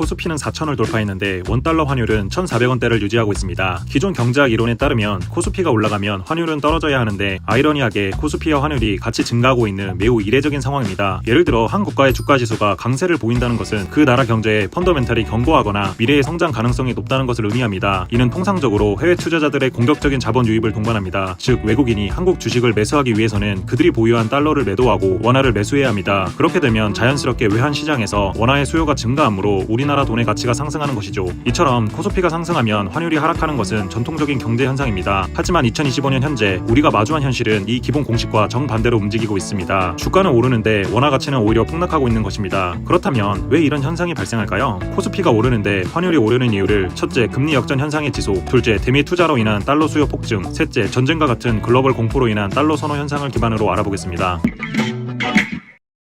코스피는 4천을 돌파했는데 원달러 환율은 1,400원대를 유지하고 있습니다. 기존 경제학 이론에 따르면 코스피가 올라가면 환율은 떨어져야 하는데 아이러니하게 코스피와 환율이 같이 증가하고 있는 매우 이례적인 상황입니다. 예를 들어 한 국가의 주가 지수가 강세를 보인다는 것은 그 나라 경제의 펀더멘탈이 견고하거나 미래의 성장 가능성이 높다는 것을 의미합니다. 이는 통상적으로 해외 투자자들의 공격적인 자본 유입을 동반합니다. 즉 외국인이 한국 주식을 매수하기 위해서는 그들이 보유한 달러를 매도하고 원화를 매수해야 합니다. 그렇게 되면 자연스럽게 외환 시장에서 원화의 수요가 증가하므로 우리나라 돈의 가치가 상승하는 것이죠. 이처럼 코스피가 상승하면 환율이 하락하는 것은 전통적인 경제 현상입니다. 하지만 2025년 현재 우리가 마주한 현실은 이 기본 공식과 정반대로 움직이고 있습니다. 주가는 오르는데 원화 가치는 오히려 폭락하고 있는 것입니다. 그렇다면 왜 이런 현상이 발생할까요? 코스피가 오르는데 환율이 오르는 이유를 첫째 금리 역전 현상의 지속, 둘째 대미 투자로 인한 달러 수요 폭증, 셋째 전쟁과 같은 글로벌 공포로 인한 달러 선호 현상을 기반으로 알아보겠습니다.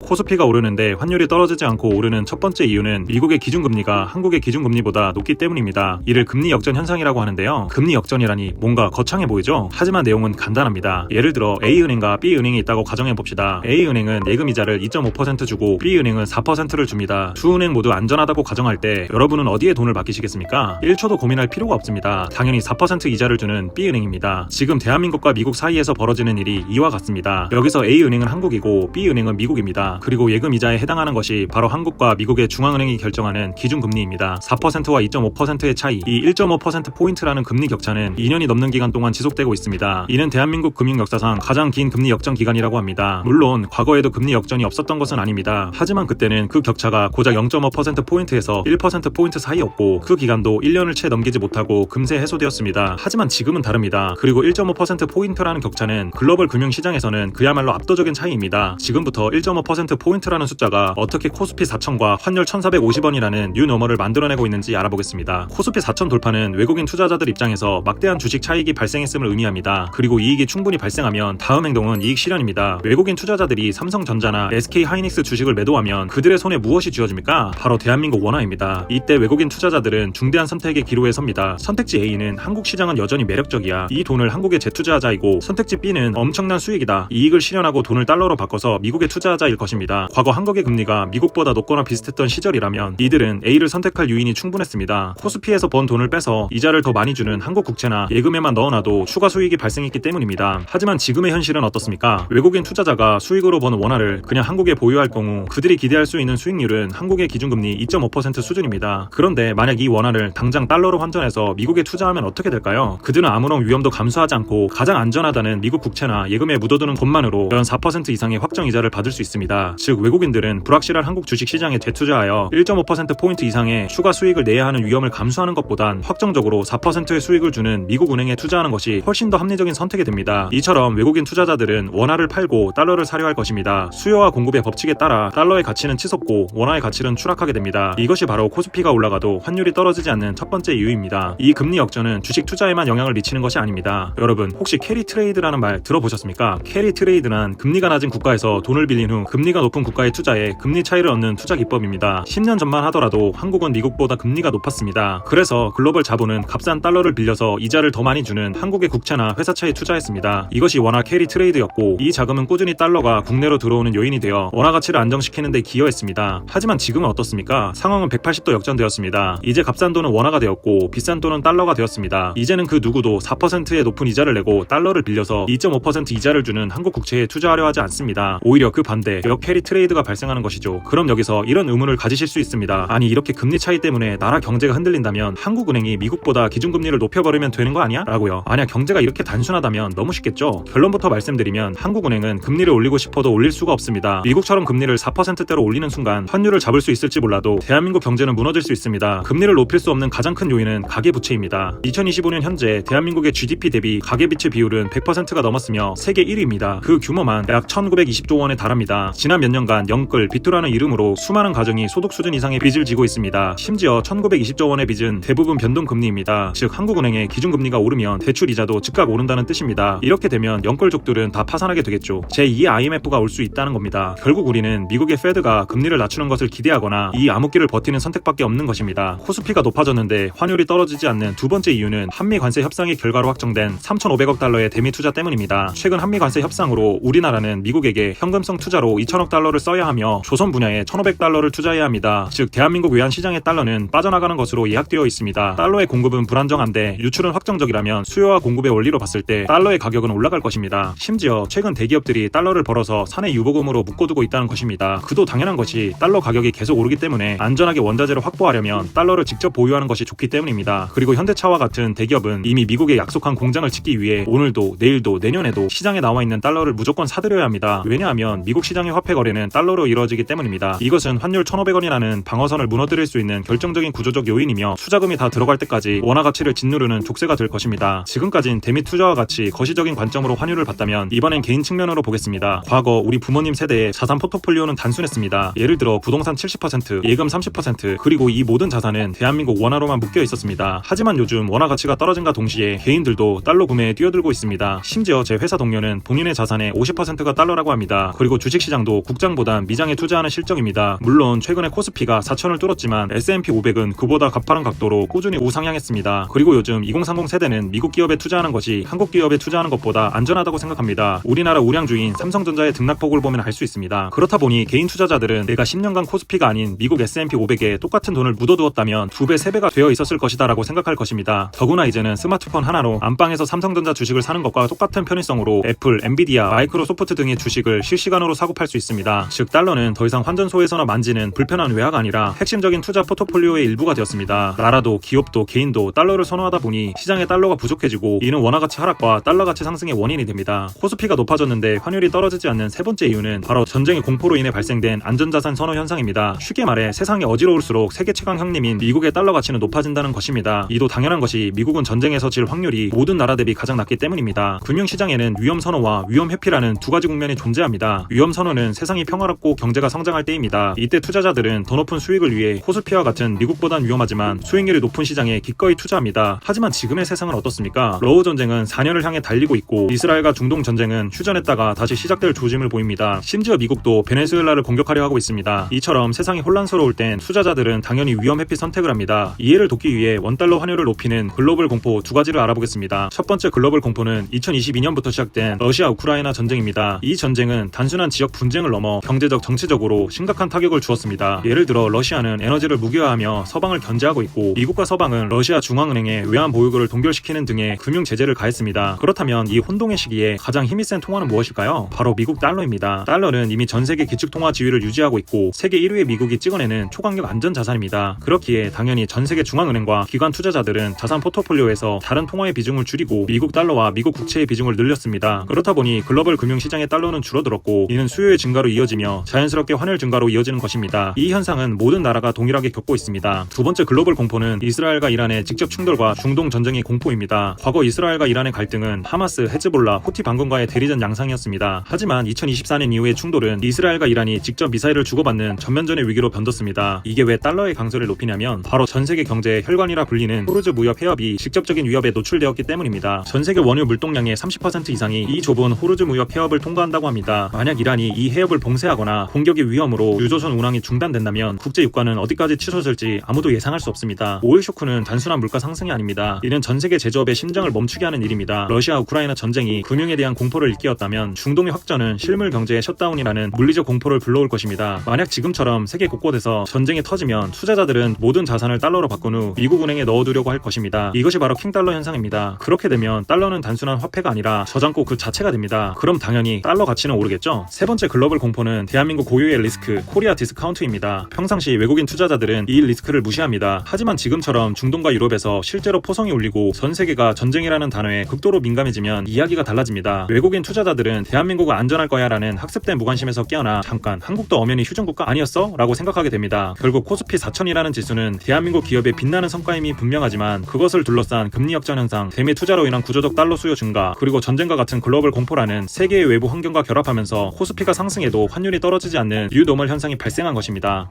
코스피가 오르는데 환율이 떨어지지 않고 오르는 첫 번째 이유는 미국의 기준금리가 한국의 기준금리보다 높기 때문입니다. 이를 금리 역전 현상이라고 하는데요. 금리 역전이라니 뭔가 거창해 보이죠? 하지만 내용은 간단합니다. 예를 들어 A은행과 B은행이 있다고 가정해 봅시다. A은행은 예금 이자를 2.5% 주고 B은행은 4%를 줍니다. 두 은행 모두 안전하다고 가정할 때 여러분은 어디에 돈을 맡기시겠습니까? 1초도 고민할 필요가 없습니다. 당연히 4% 이자를 주는 B은행입니다. 지금 대한민국과 미국 사이에서 벌어지는 일이 이와 같습니다. 여기서 A은행은 한국이고 B은행은 미국입니다. 그리고 예금 이자에 해당하는 것이 바로 한국과 미국의 중앙은행이 결정하는 기준금리입니다. 4%와 2.5%의 차이, 이 1.5%포인트라는 금리 격차는 2년이 넘는 기간 동안 지속되고 있습니다. 이는 대한민국 금융 역사상 가장 긴 금리 역전 기간이라고 합니다. 물론 과거에도 금리 역전이 없었던 것은 아닙니다. 하지만 그때는 그 격차가 고작 0.5%포인트에서 1%포인트 사이였고 그 기간도 1년을 채 넘기지 못하고 금세 해소되었습니다. 하지만 지금은 다릅니다. 그리고 1.5%포인트라는 격차는 글로벌 금융시장에서는 그야말로 압도적인 차이입니다. 지금부터 1.5% 포인트라는 숫자가 어떻게 코스피 4천과 환율 1,450원이라는 뉴 너머를 만들어내고 있는지 알아보겠습니다. 코스피 4천 돌파는 외국인 투자자들 입장에서 막대한 주식 차익이 발생했음을 의미합니다. 그리고 이익이 충분히 발생하면 다음 행동은 이익 실현입니다. 외국인 투자자들이 삼성전자나 SK 하이닉스 주식을 매도하면 그들의 손에 무엇이 쥐어집니까? 바로 대한민국 원화입니다. 이때 외국인 투자자들은 중대한 선택의 기로에 섭니다. 선택지 A는 한국 시장은 여전히 매력적이야. 이 돈을 한국에 재투자하자이고 선택지 B는 엄청난 수익이다. 이익을 실현하고 돈을 달러로 바꿔서 미국에 투자하자일 것입니다. 과거 한국의 금리가 미국보다 높거나 비슷했던 시절이라면 이들은 A를 선택할 유인이 충분했습니다. 코스피에서 번 돈을 빼서 이자를 더 많이 주는 한국 국채나 예금에만 넣어놔도 추가 수익이 발생했기 때문입니다. 하지만 지금의 현실은 어떻습니까? 외국인 투자자가 수익으로 버는 원화를 그냥 한국에 보유할 경우 그들이 기대할 수 있는 수익률은 한국의 기준금리 2.5% 수준입니다. 그런데 만약 이 원화를 당장 달러로 환전해서 미국에 투자하면 어떻게 될까요? 그들은 아무런 위험도 감수하지 않고 가장 안전하다는 미국 국채나 예금에 묻어두는 것만으로 연 4% 이상의 확정 이자를 받을 수 있습니다. 즉 외국인들은 불확실한 한국 주식 시장에 재투자하여 1.5%포인트 이상의 추가 수익을 내야 하는 위험을 감수하는 것보단 확정적으로 4%의 수익을 주는 미국 은행에 투자하는 것이 훨씬 더 합리적인 선택이 됩니다. 이처럼 외국인 투자자들은 원화를 팔고 달러를 사려 할 것입니다. 수요와 공급의 법칙에 따라 달러의 가치는 치솟고 원화의 가치는 추락하게 됩니다. 이것이 바로 코스피가 올라가도 환율이 떨어지지 않는 첫 번째 이유입니다. 이 금리 역전은 주식 투자에만 영향을 미치는 것이 아닙니다. 여러분 혹시 캐리 트레이드라는 말 들어보셨습니까? 캐리 트레이드란 금리가 낮은 국가에서 돈을 빌린 후 금리 가 높은 국가의 투자에 금리 차이를 얻는 투자 기법입니다. 10년 전만 하더라도 한국은 미국보다 금리가 높았습니다. 그래서 글로벌 자본은 값싼 달러를 빌려서 이자를 더 많이 주는 한국의 국채나 회사차에 투자했습니다. 이것이 원화 캐리 트레이드였고 이 자금은 꾸준히 달러가 국내로 들어오는 요인이 되어 원화 가치를 안정시키는 데 기여했습니다. 하지만 지금은 어떻습니까? 상황은 180도 역전되었습니다. 이제 값싼 돈은 원화가 되었고 비싼 돈은 달러가 되었습니다. 이제는 그 누구도 4%의 높은 이자를 내고 달러를 빌려서 2.5% 이자를 주는 한국 국채에 투자하려 하지 않습니다. 오히려 그 반대 역 캐리 트레이드가 발생하는 것이죠. 그럼 여기서 이런 의문을 가지실 수 있습니다. 아니 이렇게 금리 차이 때문에 나라 경제가 흔들린다면 한국은행이 미국보다 기준금리를 높여버리면 되는 거 아니야? 라고요. 아니야 경제가 이렇게 단순하다면 너무 쉽겠죠. 결론부터 말씀드리면 한국은행은 금리를 올리고 싶어도 올릴 수가 없습니다. 미국처럼 금리를 4%대로 올리는 순간 환율을 잡을 수 있을지 몰라도 대한민국 경제는 무너질 수 있습니다. 금리를 높일 수 없는 가장 큰 요인은 가계부채입니다. 2025년 현재 대한민국의 GDP 대비 가계비채 비율은 100%가 넘었으며 세계 1위입니다. 그 규모만 약 1920조 원에 달합니다. 지난 몇 년간 영끌, 비투라는 이름으로 수많은 가정이 소득 수준 이상의 빚을 지고 있습니다. 심지어 1920조 원의 빚은 대부분 변동금리입니다. 즉 한국은행의 기준금리가 오르면 대출 이자도 즉각 오른다는 뜻입니다. 이렇게 되면 영끌족들은 다 파산하게 되겠죠. 제2의 IMF가 올 수 있다는 겁니다. 결국 우리는 미국의 페드가 금리를 낮추는 것을 기대하거나 이 암흑기를 버티는 선택밖에 없는 것입니다. 코스피가 높아졌는데 환율이 떨어지지 않는 두 번째 이유는 한미 관세 협상의 결과로 확정된 3,500억 달러의 대미 투자 때문입니다. 최근 한미 관세 협상으로 우리나라는 미국에게 현금성 투자로 2천억 달러를 써야 하며 조선 분야에 1,500달러를 투자해야 합니다. 즉 대한민국 외환 시장의 달러는 빠져나가는 것으로 예약되어 있습니다. 달러의 공급은 불안정한데 유출은 확정적이라면 수요와 공급의 원리로 봤을 때 달러의 가격은 올라갈 것입니다. 심지어 최근 대기업들이 달러를 벌어서 사내 유보금으로 묶어두고 있다는 것입니다. 그도 당연한 것이 달러 가격이 계속 오르기 때문에 안전하게 원자재를 확보하려면 달러를 직접 보유하는 것이 좋기 때문입니다. 그리고 현대차와 같은 대기업은 이미 미국에 약속한 공장을 짓기 위해 오늘도 내일도 내년에도 시장에 나와 있는 달러를 무조건 사들여야 합니다. 왜냐하면 미국 시장의 화폐 거래는 달러로 이루어지기 때문입니다. 이것은 환율 1,500원이라는 방어선을 무너뜨릴 수 있는 결정적인 구조적 요인이며 투자금이 다 들어갈 때까지 원화 가치를 짓누르는 족쇄가 될 것입니다. 지금까진 대미 투자와 같이 거시적인 관점으로 환율을 봤다면 이번엔 개인 측면으로 보겠습니다. 과거 우리 부모님 세대의 자산 포트폴리오는 단순했습니다. 예를 들어 부동산 70%, 예금 30% 그리고 이 모든 자산은 대한민국 원화로만 묶여 있었습니다. 하지만 요즘 원화 가치가 떨어진과 동시에 개인들도 달러 구매에 뛰어들고 있습니다. 심지어 제 회사 동료는 본인의 자산의 50%가 달러라고 합니다. 그리고 주식시장도 국장보단 미장에 투자하는 실적입니다. 물론 최근에 코스피가 4천을 뚫었지만 S&P 500은 그보다 가파른 각도로 꾸준히 우상향했습니다. 그리고 요즘 2030 세대는 미국 기업에 투자하는 것이 한국 기업에 투자하는 것보다 안전하다고 생각합니다. 우리나라 우량 주인 삼성전자의 등락폭을 보면 알 수 있습니다. 그렇다 보니 개인 투자자들은 내가 10년간 코스피가 아닌 미국 S&P 500에 똑같은 돈을 묻어두었다면 두 배, 세 배가 되어 있었을 것이다라고 생각할 것입니다. 더구나 이제는 스마트폰 하나로 안방에서 삼성전자 주식을 사는 것과 똑같은 편의성으로 애플, 엔비디아, 마이크로소프트 등의 주식을 실시간으로 사고 팔 수 있습니다. 즉 달러는 더 이상 환전소에서나 만지는 불편한 외화가 아니라 핵심적인 투자 포트폴리오의 일부가 되었습니다. 나라도 기업도 개인도 달러를 선호하다 보니 시장에 달러가 부족해지고 이는 원화 가치 하락과 달러 가치 상승의 원인이 됩니다. 코스피가 높아졌는데 환율이 떨어지지 않는 세 번째 이유는 바로 전쟁의 공포로 인해 발생된 안전자산 선호 현상입니다. 쉽게 말해 세상이 어지러울수록 세계 최강 형님인 미국의 달러 가치는 높아진다는 것입니다. 이도 당연한 것이 미국은 전쟁에서 질 확률이 모든 나라 대비 가장 낮기 때문입니다. 금융시장에는 위험 선호와 위험 회피라는 두 가지 국면이 존재합니다. 위험 선호는 세상이 평화롭고 경제가 성장할 때입니다. 이때 투자자들은 더 높은 수익을 위해 코스피와 같은 미국보단 위험하지만 수익률이 높은 시장에 기꺼이 투자합니다. 하지만 지금의 세상은 어떻습니까? 러우 전쟁은 4년을 향해 달리고 있고 이스라엘과 중동 전쟁은 휴전했다가 다시 시작될 조짐을 보입니다. 심지어 미국도 베네수엘라를 공격하려 하고 있습니다. 이처럼 세상이 혼란스러울 땐 투자자들은 당연히 위험 회피 선택을 합니다. 이해를 돕기 위해 원달러 환율을 높이는 글로벌 공포 두 가지를 알아보겠습니다. 첫 번째 글로벌 공포는 2022년부터 시작된 러시아 우크라이나 전쟁입니다. 이 전쟁은 단순한 지역 분쟁 을 넘어 경제적 정치적으로 심각한 타격을 주었습니다. 예를 들어 러시아는 에너지를 무기화하며 서방을 견제하고 있고 미국과 서방은 러시아 중앙은행의 외환 보유고를 동결시키는 등의 금융 제재를 가했습니다. 그렇다면 이 혼동의 시기에 가장 힘이 센 통화는 무엇일까요? 바로 미국 달러입니다. 달러는 이미 전 세계 기축 통화 지위를 유지하고 있고 세계 1위의 미국이 찍어내는 초강력 안전 자산입니다. 그렇기에 당연히 전 세계 중앙은행과 기관 투자자들은 자산 포트폴리오에서 다른 통화의 비중을 줄이고 미국 달러와 미국 국채의 비중을 늘렸습니다. 그렇다 보니 글로벌 금융 시장의 달러는 줄어들었고 이는 수요의 증가로 이어지며 자연스럽게 환율 증가로 이어지는 것입니다. 이 현상은 모든 나라가 동일하게 겪고 있습니다. 두 번째 글로벌 공포는 이스라엘과 이란의 직접 충돌과 중동 전쟁의 공포입니다. 과거 이스라엘과 이란의 갈등은 하마스, 헤즈볼라, 후티 반군과의 대리전 양상이었습니다. 하지만 2024년 이후의 충돌은 이스라엘과 이란이 직접 미사일을 주고받는 전면전의 위기로 변뒀습니다. 이게 왜 달러의 강세를 높이냐면 바로 전 세계 경제의 혈관이라 불리는 호르즈 무역 해협이 직접적인 위협에 노출되었기 때문입니다. 전 세계 원유 물동량의 30% 이상이 이 좁은 호르즈 무역 해협을 통과한다고 합니다. 만약 이란이 이 해협을 봉쇄하거나 공격의 위험으로 유조선 운항이 중단된다면 국제 유가는 어디까지 치솟을지 아무도 예상할 수 없습니다. 오일 쇼크는 단순한 물가 상승이 아닙니다. 이는 전 세계 제조업의 심장을 멈추게 하는 일입니다. 러시아 우크라이나 전쟁이 금융에 대한 공포를 일깨웠다면 중동의 확전은 실물 경제의 셧다운이라는 물리적 공포를 불러올 것입니다. 만약 지금처럼 세계 곳곳에서 전쟁이 터지면 투자자들은 모든 자산을 달러로 바꾼 후 미국 은행에 넣어두려고 할 것입니다. 이것이 바로 킹달러 현상입니다. 그렇게 되면 달러는 단순한 화폐가 아니라 저장고 그 자체가 됩니다. 그럼 당연히 달러 가치는 오르겠죠? 세 번째 글로 벌 공포는 대한민국 고유의 리스크 코리아 디스카운트입니다. 평상시 외국인 투자자들은 이 리스크를 무시합니다. 하지만 지금처럼 중동과 유럽에서 실제로 포성이 울리고 전 세계가 전쟁이라는 단어에 극도로 민감해지면 이야기가 달라집니다. 외국인 투자자들은 대한민국은 안전할 거야라는 학습된 무관심에서 깨어나 잠깐 한국도 엄연히 휴전국가 아니었어? 라고 생각하게 됩니다. 결국 코스피 4000이라는 지수는 대한민국 기업의 빛나는 성과임이 분명하지만 그것을 둘러싼 금리 역전 현상, 대미 투자로 인한 구조적 달러 수요 증가, 그리고 전쟁과 같은 글로벌 공포라는 세계의 외부 환경과 결합하면서 코스피가 상승 해도 환율이 떨어지지 않는 뉴노멀 현상이 발생한 것입니다.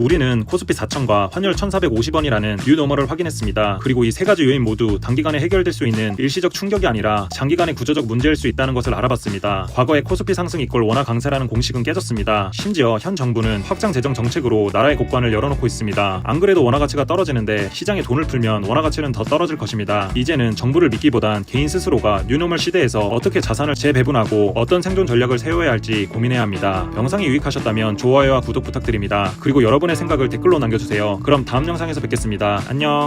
우리는 코스피 4천과 환율 1,450원이라는 뉴노멀을 확인했습니다. 그리고 이 세 가지 요인 모두 단기간에 해결될 수 있는 일시적 충격이 아니라 장기간의 구조적 문제일 수 있다는 것을 알아봤습니다. 과거의 코스피 상승 이꼴 원화 강세라는 공식은 깨졌습니다. 심지어 현 정부는 확장 재정 정책으로 나라의 곡관을 열어놓고 있습니다. 안 그래도 원화 가치가 떨어지는데 시장에 돈을 풀면 원화 가치는 더 떨어질 것입니다. 이제는 정부를 믿기보단 개인 스스로가 뉴노멀 시대에서 어떻게 자산을 재배분하고 어떤 생존 전략을 세워야 할지 고민해야 합니다. 영상이 유익하셨다면 좋아요와 구독 부탁드립니다. 그리고 여러분의 생각을 댓글로 남겨주세요. 그럼 다음 영상에서 뵙겠습니다. 안녕.